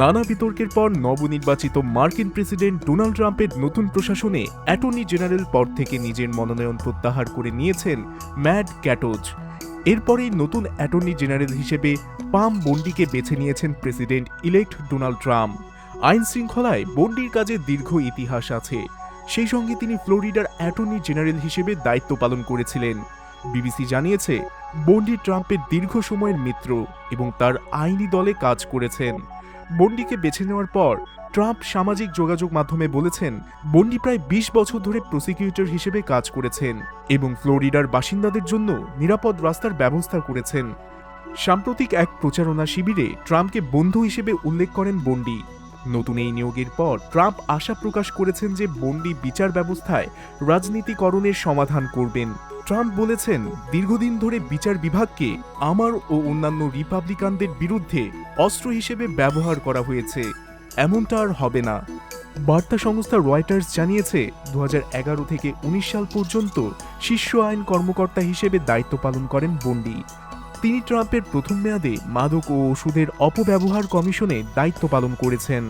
নানা বিতর্কের পর নবনির্বাচিত মার্কিন প্রেসিডেন্ট ডোনাল্ড ট্রাম্পের নতুন প্রশাসনে অ্যাটর্নি জেনারেল পদ থেকে নিজের মনোনয়ন প্রত্যাহার করে নিয়েছেন ম্যাড ক্যাটোজ। এরপরেই নতুন অ্যাটর্নি জেনারেল হিসেবে পাম বন্ডিকে বেছে নিয়েছেন প্রেসিডেন্ট ইলেক্ট ডোনাল্ড ট্রাম্প। আইন শৃঙ্খলায় বন্ডির কাজে দীর্ঘ ইতিহাস আছে। সেই সঙ্গে তিনি ফ্লোরিডার অ্যাটর্নি জেনারেল হিসেবে দায়িত্ব পালন করেছিলেন। বিবিসি জানিয়েছে, বন্ডি ট্রাম্পের দীর্ঘ সময়ের মিত্র এবং তার আইনি দলে কাজ করেছেন। বন্ডিকে বেছে নেওয়ার পর ট্রাম্প সামাজিক যোগাযোগ মাধ্যমে বলেছেন, বন্ডি প্রায় বিশ বছর ধরে প্রসিকিউটর হিসেবে কাজ করেছেন এবং ফ্লোরিডার বাসিন্দাদের জন্য নিরাপদ রাস্তার ব্যবস্থা করেছেন। সাম্প্রতিক এক প্রচারণা শিবিরে ট্রাম্পকে বন্ধু হিসেবে উল্লেখ করেন বন্ডি। নতুন এই নিয়োগের পর ট্রাম্প আশা প্রকাশ করেছেন যে বন্ডি বিচার ব্যবস্থায় রাজনীতিকরণের সমাধান করবেন। ট্রাম্প বলেছেন, দীর্ঘদিন ধরে বিচার বিভাগকে আমার ও অন্যান্য রিপাবলিকানদের বিরুদ্ধে অস্ত্র হিসেবে ব্যবহার করা হয়েছে। এমনটা আর হবে না। বার্তা সংস্থা রয়টার্স জানিয়েছে দু হাজার এগারো থেকে উনিশ সাল পর্যন্ত শীর্ষ আইন কর্মকর্তা হিসেবে দায়িত্ব পালন করেন বন্ডি। তিনি ট্রাম্পের প্রথম মেয়াদে মাদক ও ওষুধের অপব্যবহার কমিশনে দায়িত্ব পালন করেছেন।